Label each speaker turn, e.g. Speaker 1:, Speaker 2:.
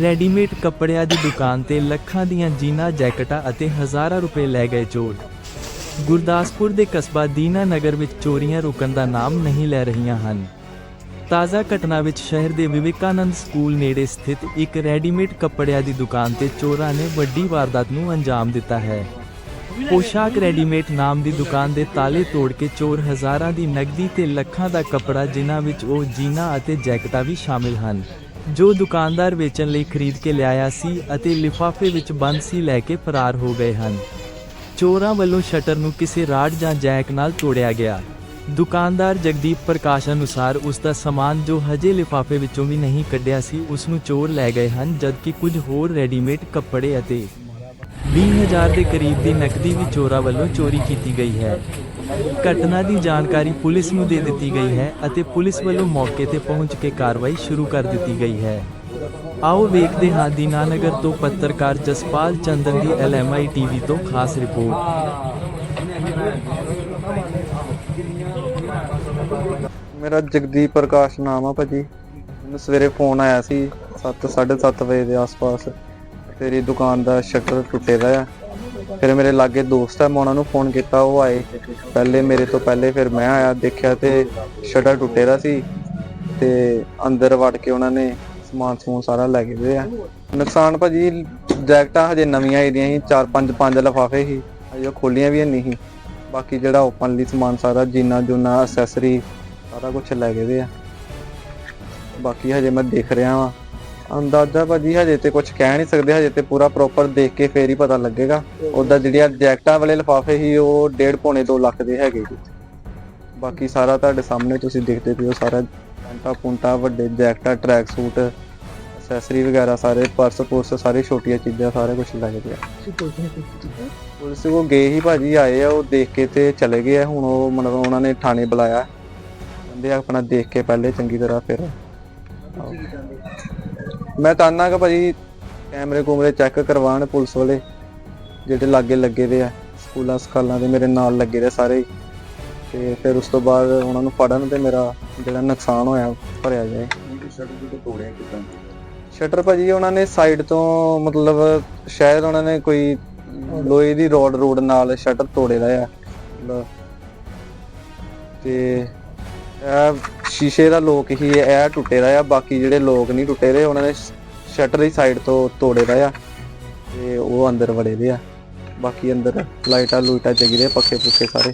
Speaker 1: Readymade ਕੱਪੜਿਆਂ ਦੀ ਦੁਕਾਨ ਤੇ ਲੱਖਾਂ ਦੀਆਂ ਜੀਨਾਂ ਜੈਕਟਾਂ ਅਤੇ ਹਜ਼ਾਰਾਂ ਰੁਪਏ ਲੈ ਗਏ ਚੋਰ। ਗੁਰਦਾਸਪੁਰ ਦੇ ਕਸਬਾ ਦੀਨਾ ਨਗਰ ਵਿੱਚ ਚੋਰੀਆਂ ਰੁਕਣ ਦਾ ਨਾਮ ਨਹੀਂ ਲੈ ਰਹੀਆਂ ਹਨ। ਤਾਜ਼ਾ ਘਟਨਾ ਵਿੱਚ ਸ਼ਹਿਰ ਦੇ ਵਿਵੇਕਾਨੰਦ ਸਕੂਲ ਨੇੜੇ ਸਥਿਤ ਇੱਕ ਰੈਡੀਮੇਡ ਕੱਪੜਿਆਂ ਦੀ ਦੁਕਾਨ ਤੇ ਚੋਰਾਂ ਨੇ ਵੱਡੀ ਵਾਰਦਾਤ ਨੂੰ ਅੰਜਾਮ ਦਿੱਤਾ ਹੈ। ਪੋਸ਼ਾਕ ਰੈਡੀਮੇਡ ਨਾਮ ਦੀ ਦੁਕਾਨ ਦੇ ਤਾਲੇ ਤੋੜ ਕੇ ਚੋਰ ਹਜ਼ਾਰਾਂ ਦੀ ਨਗਦੀ ਤੇ ਲੱਖਾਂ ਦਾ ਕੱਪੜਾ ਜਿਨ੍ਹਾਂ ਵਿੱਚ ਉਹ ਜੀਨਾਂ ਅਤੇ ਜੈਕਟਾਂ ਵੀ ਸ਼ਾਮਿਲ ਹਨ। ਜੋ ਦੁਕਾਨਦਾਰ ਵੇਚਣ ਲਈ ਖਰੀਦ ਕੇ ਲਿਆਇਆ ਸੀ ਅਤੇ ਲਿਫਾਫੇ ਵਿੱਚ ਬੰਦ ਸੀ ਲੈ ਕੇ ਫਰਾਰ ਹੋ ਗਏ ਹਨ। ਚੋਰਾਂ ਵੱਲੋਂ ਸ਼ਟਰ ਨੂੰ ਕਿਸੇ ਰਾਡ ਜਾਂ ਜੈਕ ਨਾਲ ਤੋੜਿਆ ਗਿਆ। ਦੁਕਾਨਦਾਰ ਜਗਦੀਪ ਪ੍ਰਕਾਸ਼ ਅਨੁਸਾਰ ਉਸ ਦਾ ਸਮਾਨ ਜੋ ਹਜੇ ਲਿਫਾਫੇ ਵਿੱਚੋਂ ਵੀ ਨਹੀਂ ਕੱਢਿਆ ਸੀ, ਉਸ ਨੂੰ ਚੋਰ ਲੈ ਗਏ ਹਨ, ਜਦਕਿ ਕੁਝ ਹੋਰ ਰੈਡੀਮੇਡ ਕੱਪੜੇ ਅਤੇ 20000 ਦੇ ਕਰੀਬ ਦੀ ਨਕਦੀ ਵੀ ਚੋਰਾਂ ਵੱਲੋਂ ਚੋਰੀ ਕੀਤੀ ਗਈ ਹੈ। ਘਟਨਾ ਦੀ ਜਾਣਕਾਰੀ ਪੁਲਿਸ ਨੂੰ ਦੇ ਦਿੱਤੀ ਗਈ ਹੈ ਅਤੇ ਪੁਲਿਸ ਵੱਲੋਂ ਮੌਕੇ ਤੇ ਪਹੁੰਚ ਕੇ ਕਾਰਵਾਈ ਸ਼ੁਰੂ ਕਰ ਦਿੱਤੀ ਗਈ ਹੈ। ਆਓ ਵੇਖਦੇ ਹਾਂ ਦੀਨਾਨਗਰ ਤੋਂ ਪੱਤਰਕਾਰ ਜਸਪਾਲ ਚੰਦਨ ਦੀ ਐਲਐਮਆਈ ਟੀਵੀ ਤੋਂ ਖਾਸ ਰਿਪੋਰਟ।
Speaker 2: ਮੇਰਾ ਜਗਦੀਪ ਪ੍ਰਕਾਸ਼ ਨਾਮ ਆ ਭਾਜੀ। ਮੈਨੂੰ ਸਵੇਰੇ ਫੋਨ ਆਇਆ ਸੀ 7 7:30 ਵਜੇ ਦੇ ਆਸ-ਪਾਸ। ਤੇਰੀ ਦੁਕਾਨ ਦਾ ਸ਼ਟਰ ਟੁੱਟੇ ਦਾ ਆ। ਫਿਰ ਮੇਰੇ ਲਾਗੇ ਦੋਸਤ ਆ, ਮੈਂ ਉਹਨਾਂ ਨੂੰ ਫੋਨ ਕੀਤਾ, ਉਹ ਆਏ। ਪਹਿਲੇ ਮੇਰੇ ਤੋਂ ਪਹਿਲੇ ਫਿਰ ਮੈਂ ਆਇਆ, ਦੇਖਿਆ ਤੇ ਸ਼ਟਰ ਟੁੱਟੇ ਦਾ ਸੀ ਤੇ ਅੰਦਰ ਵੜ ਕੇ ਉਹਨਾਂ ਨੇ ਸਮਾਨ ਸਮੂਨ ਸਾਰਾ ਲੈ ਗਏ ਦੇ ਆ ਨੁਕਸਾਨ ਭਾਜੀ, ਜੈਕਟਾਂ ਹਜੇ ਨਵੀਆਂ ਆਈ ਦੀਆਂ ਸੀ, ਚਾਰ ਪੰਜ ਪੰਜ ਲਫਾਫੇ ਸੀ, ਹਜੇ ਉਹ ਖੋਲੀਆਂ ਵੀ ਨਹੀਂ ਸੀ। ਬਾਕੀ ਜਿਹੜਾ ਓਪਨਲੀ ਸਮਾਨ ਸਾਰਾ, ਜੀਨਾ ਜੂਨਾ ਐਕਸੈਸਰੀ ਸਾਰਾ ਕੁਝ ਲੈ ਗਏ ਦੇ ਆ ਬਾਕੀ ਹਜੇ ਮੈਂ ਦੇਖ ਰਿਹਾ ਵਾਂ। ਅੰਦਾਜ਼ਾ ਭਾਜੀ ਹਜੇ ਤੇ ਕੁਝ ਕਹਿ ਨਹੀਂ ਸਕਦੇ, ਹਜੇ ਤੇ ਪੂਰਾ ਪ੍ਰੋਪਰ ਦੇਖ ਕੇ ਫੇਰ ਹੀ ਪਤਾ ਲੱਗੇਗਾ। ਉਹਦਾ ਜਿਹੜੀਆਂ ਜੈਕਟਾਂ ਵਾਲੇ ਲਿਫਾਫੇ ਸੀ, ਉਹ 1.5 ਪੌਣੇ 2 ਲੱਖ ਦੇ ਹੈਗੇ ਜੀ। ਬਾਕੀ ਸਾਰਾ ਤੁਹਾਡੇ ਸਾਹਮਣੇ ਤੁਸੀਂ ਦੇਖਦੇ ਪਏ ਹੋ, ਸਾਰਾ ਪੈਂਟਾ ਪੁੰਟਾ, ਵੱਡੇ ਜੈਕਟਾਂ ਟਰੈਕ ਸੂਟ ਐਕਸੈਸਰੀ ਵਗੈਰਾ ਸਾਰੇ ਪਰਸ ਪੁਰਸ ਸਾਰੇ ਛੋਟੀਆਂ ਚੀਜ਼ਾਂ, ਸਾਰਾ ਕੁਝ ਲੱਗ ਗਏ ਪੁਲਿਸ ਉਹ ਗਏ ਹੀ ਭਾਜੀ, ਆਏ ਆ, ਉਹ ਦੇਖ ਕੇ ਤੇ ਚਲੇ ਗਏ ਆ। ਹੁਣ ਉਹ ਮਤਲਬ ਉਹਨਾਂ ਨੇ ਥਾਣੇ ਬੁਲਾਇਆ। ਕਹਿੰਦੇ ਆਪਣਾ ਦੇਖ ਕੇ ਪਹਿਲੇ ਚੰਗੀ ਤਰ੍ਹਾਂ ਫਿਰ ਆਓ। ਮੈਂ ਚਾਹੁੰਦਾ ਕਿ ਭਾਜੀ ਕੈਮਰੇ ਕੁਮਰੇ ਚੈੱਕ ਕਰਵਾਉਣ ਪੁਲਿਸ ਵਾਲੇ ਜਿਹੜੇ ਲਾਗੇ ਲੱਗੇ ਦੇ ਆ ਸਕੂਲਾਂ ਸਕਾਲਾਂ ਦੇ ਮੇਰੇ ਨਾਲ ਲੱਗੇ ਦੇ ਸਾਰੇ ਹੀ। ਤੇ ਫਿਰ ਉਸ ਤੋਂ ਬਾਅਦ ਉਹਨਾਂ ਨੂੰ ਫੜਨ ਤੇ ਮੇਰਾ ਜਿਹੜਾ ਨੁਕਸਾਨ ਹੋਇਆ ਭਰਿਆ ਜਾਏ ਸ਼ਟਰ ਭਾਜੀ ਉਹਨਾਂ ਨੇ ਸਾਈਡ ਤੋਂ ਮਤਲਬ ਸ਼ਾਇਦ ਉਹਨਾਂ ਨੇ ਕੋਈ ਲੋਹੇ ਦੀ ਰੋਡ ਰੋਡ ਨਾਲ ਸ਼ਟਰ ਤੋੜੇ ਦਾ ਆ ਮਤਲਬ ਤੇ ਇਹ ਸ਼ੀਸ਼ੇ ਦਾ ਲੋਕ ਹੀ ਇਹ ਟੁੱਟੇ ਦਾ ਆ, ਬਾਕੀ ਜਿਹੜੇ ਲੋਕ ਨਹੀਂ ਟੁੱਟੇ ਦੇ, ਉਹਨਾਂ ਨੇ ਸ਼ਟਰ ਦੀ ਸਾਈਡ ਤੋਂ ਤੋੜੇ ਦਾ ਆ ਤੇ ਉਹ ਅੰਦਰ ਵੜੇ ਦੇ ਆ। ਬਾਕੀ ਅੰਦਰ ਲਾਈਟਾਂ ਲੂਟਾਂ ਜਗੀ ਦੇ ਪੱਖੇ ਪੁੱਖੇ ਸਾਰੇ।